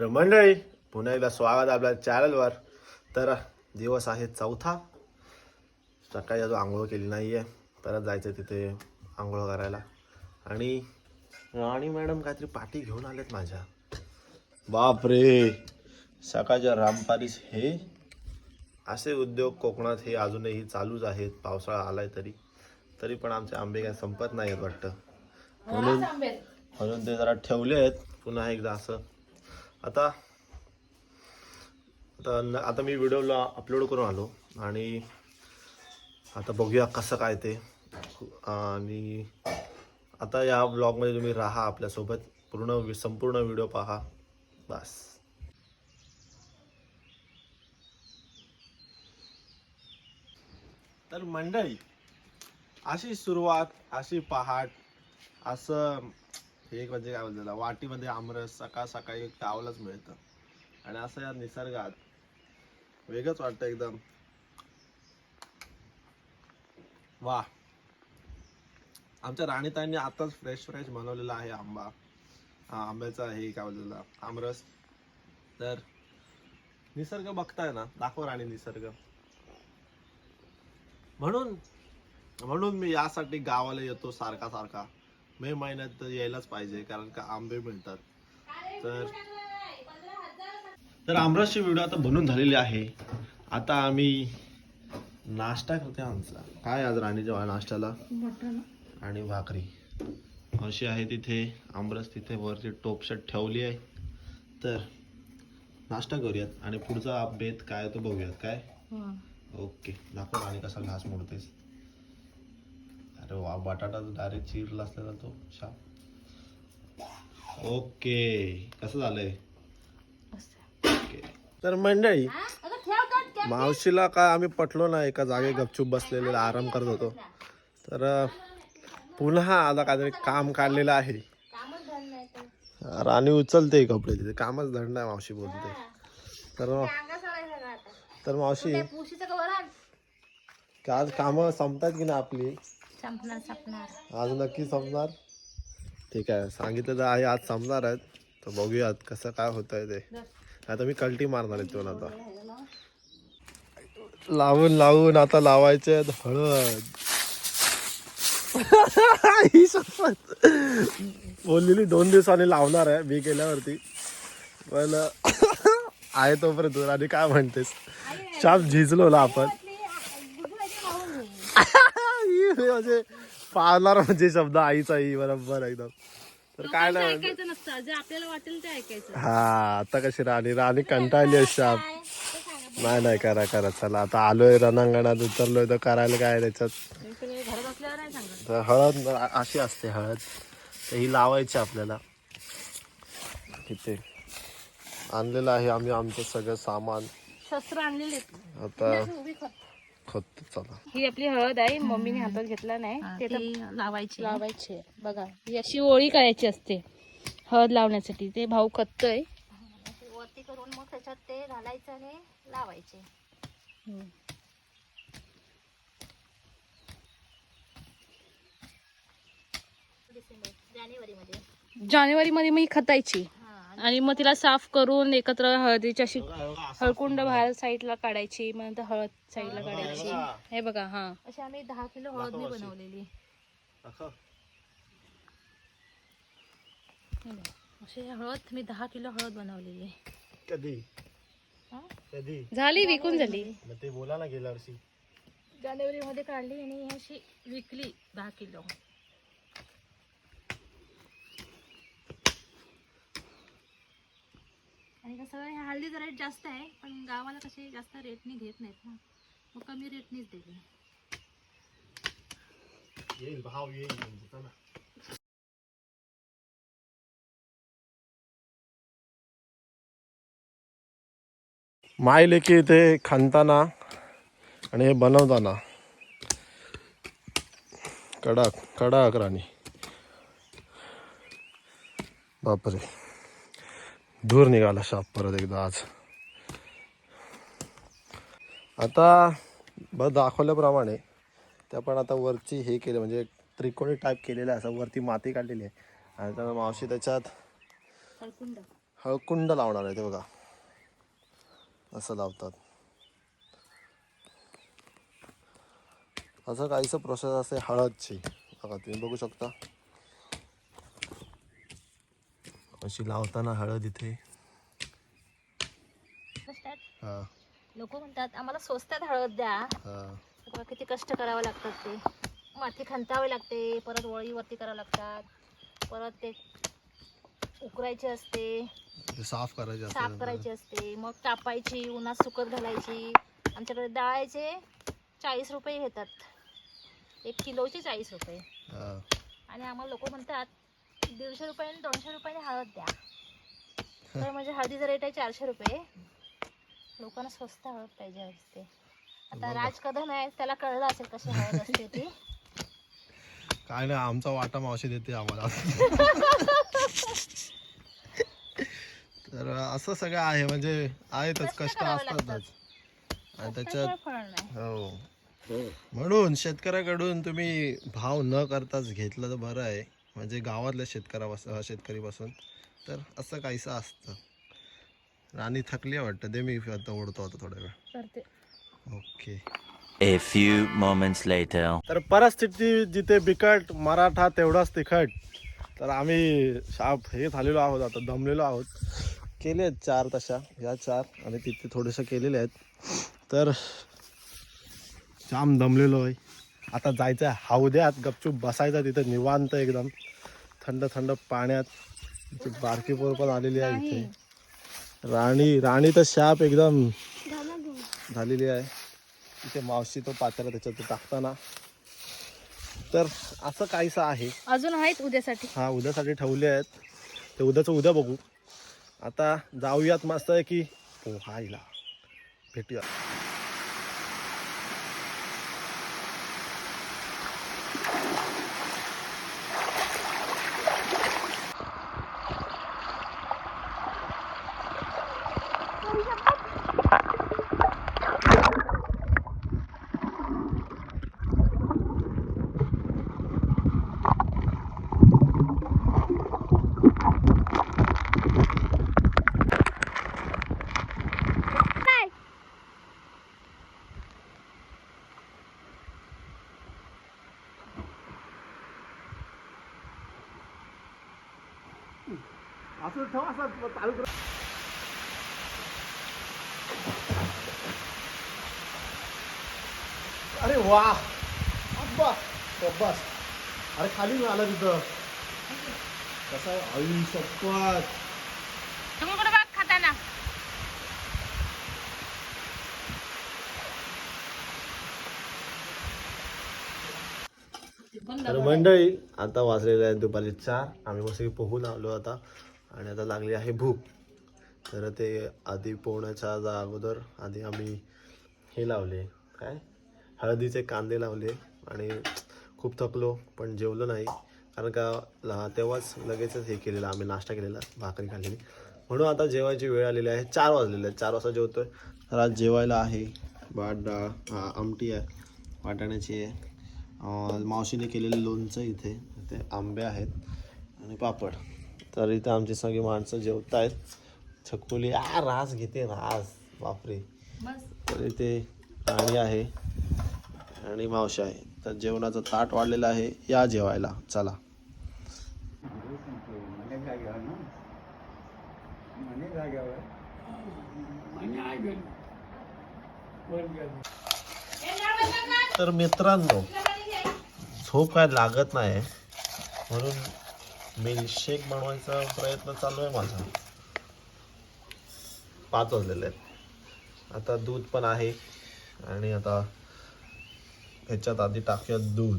तर मंडळी पुन्हा एकदा स्वागत आपल्या चॅनलवर तर दिवस आहे चौथा. सकाळी अजून आंघोळ केली नाही आहे परत जायचं तिथे आंघोळ करायला. आणि राणी मॅडम काहीतरी पाठी घेऊन आलेत माझ्या. बापरे! सकाळच्या रामपारीस हे. असे उद्योग कोकणात हे अजूनही चालूच आहेत. पावसाळा आलाय तरी. तरी पण आमचे आंबे काय संपत नाही आहेत वाटतं. म्हणून म्हणून ते जरा ठेवले आहेत पुन्हा एकदा असं आता आता न- आता मी व्हिडिओला अपलोड करून आलो आणि आता बघूया कसं काय ते. आणि आता या ब्लॉगमध्ये तुम्ही राहा आपल्यासोबत. पूर्ण वि- संपूर्ण व्हिडिओ पहा. बस. तर मंडळी अशी सुरुवात अशी पहाट असं हे एक म्हणजे काय म्हणतात वाटीमध्ये आमरस सकाळ सकाळी गावालाच मिळतं. आणि असं या निसर्गात वेगळंच वाटतं एकदम. वा. आमच्या राणीताईंनी आताच फ्रेश फ्रेश बनवलेला आहे आंबा. हा आंब्याचा हे काय म्हणतात आमरस. तर निसर्ग बघताय ना दाखव राणी निसर्ग. म्हणून म्हणून मी यासाठी गावाला येतो सारखा सारखा. मे महिन्यात तर यायलाच पाहिजे कारण का आंबे मिळतात. तर तर आमरसची व्हिडिओ आता बनून झालेली आहे. आता आम्ही नाश्ता करते आमचा. काय आज राणीच्या नाश्त्याला? आणि भाकरी. अशी आहे तिथे आमरस तिथे वरती टोपशट ठेवली आहे. तर नाश्ता करूयात आणि पुढचा बेत काय तो बघूयात काय? ओके. दाखव आणि कसा घास मोडतेस. अरे वा बटाटा डायरेक्ट चिरला असलेला तो छान ओके कसं झालंय? तर मंडळी मावशीला काय आम्ही पटलो ना एका जागे गपचूप बसलेले आराम करत होतो. तर पुन्हा आता काहीतरी काम काढलेलं आहे. राणी उचलते कपडे तिथे. कामच धड नाही मावशी बोलते तर तर मावशी आज कामं संपतात की ना आपली? संपणार संपणार आज नक्की संपणार ठीक आहे सांगितलं तर आहे आज संपणार आहेत तर बघूयात कसं काय होत आहे ते आता मी कल्टी मारणार आहे तो आता लावून लावून आता लावायचे आहेत हळद ही शपथ बोललेली दोन दिवसांनी लावणार आहे मी गेल्यावरती पण आहे तोपर्यंत आणि काय म्हणतेस छाप झिजलो ना आपण ही म्हणजे पाळणार म्हणजे शब्द आईचा ही बरोबर एकदम. तर काय नाही. म्हणजे- ऐकायचं नसतं. जे आपल्याला वाटेल ते ऐकायचं. हा आता कशी राणी राणी कंटाळली आप नाही नाही करा करा चला. आता आलोय रणांगणात उतरलोय तर करायला काय त्याच्यात? तुम्ही घरात असल्यावर नाही सांगत तर हळद अ- अशी असते हळद. तर ही लावायची आपल्याला. इथे आणलेलं आहे आम्ही आमचं सगळं सामान. शस्त्र आणलेले आता खत चला ही आपली हळद आहे मम्मीने हातात घेतला नाही. ते तर लावायची. लावायची आहे. बघा ही अशी ओळी करायची असते हळद लावण्यासाठी. ते भाऊ खतय वरती करून मग त्याच्यात ते घालायचं आणि लावायचे. डिसेंबर जानेवारी मध्ये जानेवारी मध्ये मग ही खतायची. हा आणि मग तिला साफ करून एकत्र हळदीची अशी हळकुंड बाहेर साईडला काढायची मग नंतर हळद साईडला काढायची. हे बघा हा. अशी आम्ही दहा किलो हळद मी बनवलेली. हे बघ, अशी हळद मी दहा किलो हळद बनवलेली. कधी? हा? कधी? झाली विकून झाली. ते बोला ना गेल्या वर्षी. जानेवारी मध्ये काढली आणि ही अशी विकली दहा किलो. आणि कसं ह्या हळदीचा रेट जास्त आहे पण गावाला कसे जास्त रेटनी घेत नाहीत ना. मग कमी रेटनीच दिली येईल भाव येईल म्हणजे चला. माय लेकी इथे खाणताना आणि हे बनवताना. कडक कडक राणी. बापरे. दूर निघाला शाप परत एकदा आज. आता बस दाखवल्याप्रमाणे ते आपण आता वरची हे केलं म्हणजे त्रिकोणी टाईप केलेलं आहे असं वरती माती काढलेली आहे. आणि त्याला मावशी त्याच्यात हळकुंड. हळकुंड लावणार आहे ते बघा. असं लावतात. असं काहीच प्रोसेस असते हळदची. बघा तुम्ही बघू शकता. अशी लावताना हळद इथे. हा. लोक म्हणतात आम्हाला स्वस्तात हळद द्या. हा. किती कष्ट करावे लागतात ते. माती खंतावी लागते परत वळीवरती करावं लागतात. परत ते उकरायचे असते. ते साफ करायचे साफ करायची असते. मग कापायची उन्हात सुकत घालायची. आमच्याकडे डाळायचे चाळीस रुपये घेतात. एक किलोचे चाळीस रुपये. हा. आणि आम्हाला लोक म्हणतात दीडशे रुपये आणि दोनशे रुपयाने हळद द्या. तर म्हणजे हळदीचा रेट आहे चारशे रुपये. लोकांना स्वस्त हळद पाहिजे असते. आता राज कदम आहे त्याला कळलं असेल कशी हळद असते ती. काय नाही आमचा वाटा मावशी देते आम्हाला. तर असं सगळं आहे म्हणजे आहेतच कष्ट असतातच. आणि त्याच्यात नाही. हो. म्हणून शेतकऱ्याकडून तुम्ही भाव न करताच घेतलं तर बरं आहे. म्हणजे गावातल्या शेतकऱ्यापासून शेतकरीपासून तर असं काहीसं असतं. आणि थकली आहे वाटतं. ते मी आता ओढतो आता थोडा वेळ. Okay. A few moments later. तर परिस्थिती जिथे बिकट मराठा तेवढाच तिखट. तर आम्ही शाप हे झालेलो आहोत आता दमलेलो आहोत. केले आहेत चार तशा. या चार आणि तिथे थोडेसे केलेले आहेत. तर जाम दमलेलो आहे. आता जायचं आहे हौद्यात गपचूप बसायचं तिथं निवांत एकदम. थंड थंड पाण्यात. बारकी पोर पण आलेली आहे इथे. राणी राणी तर शाप एकदम झालेली आहे. इथे मावशी तो पात्रा त्याच्यात टाकताना. तर असं काहीसं आहे. अजून आहेत उद्यासाठी? हा उद्यासाठी ठेवले आहेत. ते उद्याचं उद्या बघू. आता जाऊयात मस्त आहे की पोहायला. भेटूया असं ठेव असं चालू कर. अरे वा. अब्बा बस अरे खाली मिळाला तिथं. कसं आहे? आई शपथ तुम्ही कुठे बघ खाताना? तर मंडळी आता वाजलेले आहेत दुपारी चार. आम्ही मस्त पोहून आलो आता. आणि आता लागली आहे भूक. तर ते आधी पोहण्याच्या अगोदर आधी आम्ही हे लावले. काय? हळदीचे कांदे लावले आणि खूप थकलो पण जेवलो नाही. कारण का तेव्हाच लगेचच हे केलेलं आम्ही नाश्ता केलेला भाकरी खाल्लेली. म्हणून आता जेवायची वेळ आलेली आहे. चार वाजलेले आहेत. चार वाजता जेवतोय. तर आज जेवायला आहे. भात डाळ आमटी आहे. वाटाण्याची आहे. मावशीने केलेलं लोणचं इथे. ते आंबे आहेत आणि पापड. तर इथे आमची सगळी माणसं जेवत आहेत छकुली आ रास घेते रास. बापरे. तर इथे राणी आहे आणि मावशी आहे. तर जेवणाचं ताट वाढलेलं आहे. या जेवायला. चला. तर मित्रांनो झोप काय लागत नाही. म्हणून मिल्कशेक बनवायचा प्रयत्न चालू आहे माझा. पाच वाजलेले आहेत. आता दूध पण आहे. आणि आता ह्याच्यात आधी टाकूया दूध.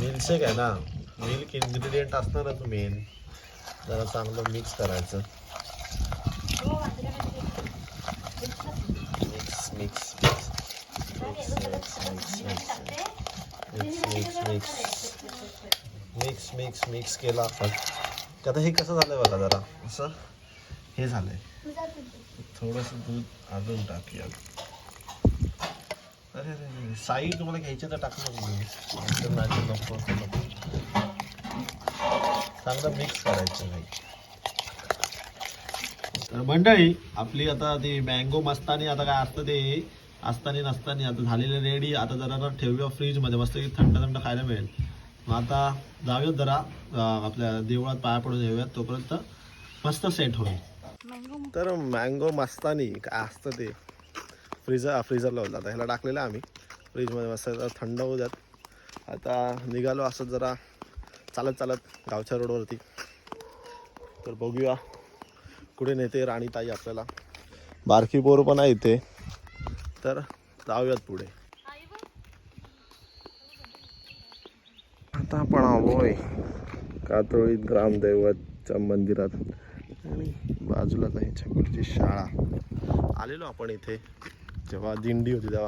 मिल्कशेक आहे ना? मिल्क इन्ग्रेडियंट असणारच मेन जरा चांगलं मिक्स करायचं. Mix mix mix mix mix mix mix mix mix mix केला. आपण आता हे कसं झालंय बघा जरा. असं? हे झालंय. थोडंसं दूध अजून टाकूया. अरे अरे साई तुम्हाला घ्यायचे तर टाकलं नाही नको चांगलं मिक्स करायचं नाही तर मंडळी आपली आता ती मँगो मस्तानी आता काय असतं ते? असतानी नसतानी आता झालेलं रेडी. आता जरा ठेवूया फ्रीजमध्ये. मस्त थंड थंड खायला मिळेल. मग आता जाऊयात जरा आपल्या देवळात पाया पडून येऊयात. तोपर्यंत मस्त सेट होईल. तर मँगो मस्तानी काय असतं ते? फ्रीजर फ्रीजरला होतं आता ह्याला टाकलेलं आम्ही. फ्रीजमध्ये मस्त जरा थंड होऊ द्यात. आता निघालो असं जरा चालत चालत गावच्या रोडवरती. तर बघूया कुठे नेते राणीताई आपल्याला. बारकी पोर पण आहे इथे तर जाऊयात पुढे. आता आपण आलोय कातोळीत ग्रामदैवतच्या मंदिरात. आणि बाजूलाच आहे छकुलीची शाळा. आलेलो आपण इथे. जेव्हा दिंडी होती तेव्हा.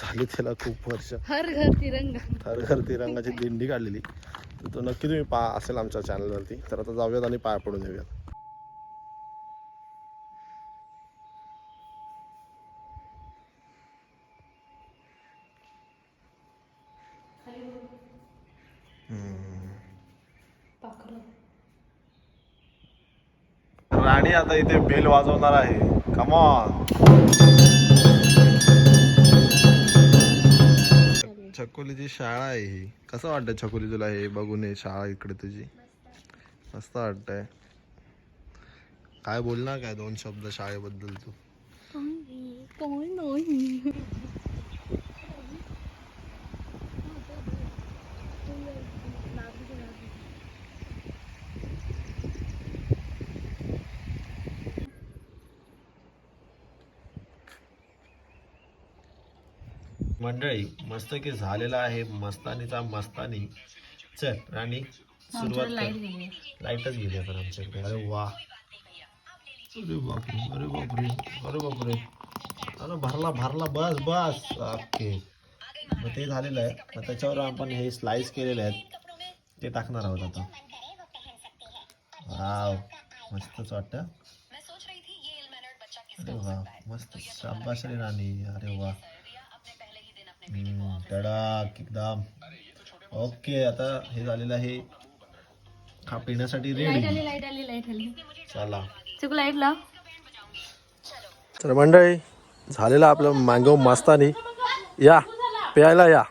झाली त्याला खूप वर्ष. हर घर तिरंगा. थर घर तिरंगाची दिंडी काढलेली. तो नक्की तुम्ही पा असेल आमच्या चॅनलवरती तर आता जाऊयात आणि पाया पडून येऊयात. राणी आता इथे बेल वाजवणार आहे. कमॉन छकुलीची शाळा आहे ही. कसं वाटतं छकुली तुला? हे बघून हे शाळा इकडे तुझी. मस्त वाटतंय. काय बोलणार काय दोन शब्द शाळेबद्दल तू? मंडळी मस्त की झालेला आहे. मस्तानीचा मस्तानी. चल राणी सुरुवात कर. लाईटच गेली आता आमच्याकडे. अरे वा. अरे बापरे अरे बापरे अरे बापरे. अरे भरला भरला. बस बस. ओके. मग ते झालेलं आहे. मग त्याच्यावर आपण हे स्लाइस केलेले आहेत. ते टाकणार आहोत आता. वाव. मस्तच वाटतं. अरे वा. मस्त. शाबाश रे राणी. अरे वा. तडाक एकदम ओके आता हे झालेलं आहे. हा पिण्यासाठी रेडी लाइट आली लाइट आली चला. चुक लाइट लाव तर मंडळी झालेलं आपलं मँगो मस्तानी. या प्यायला या.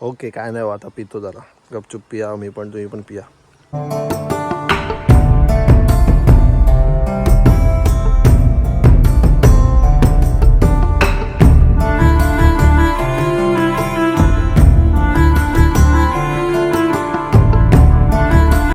ओके काय नाही हो, आता पितो जरा. गपचूप पिया मी पण तुम्ही पण पिया.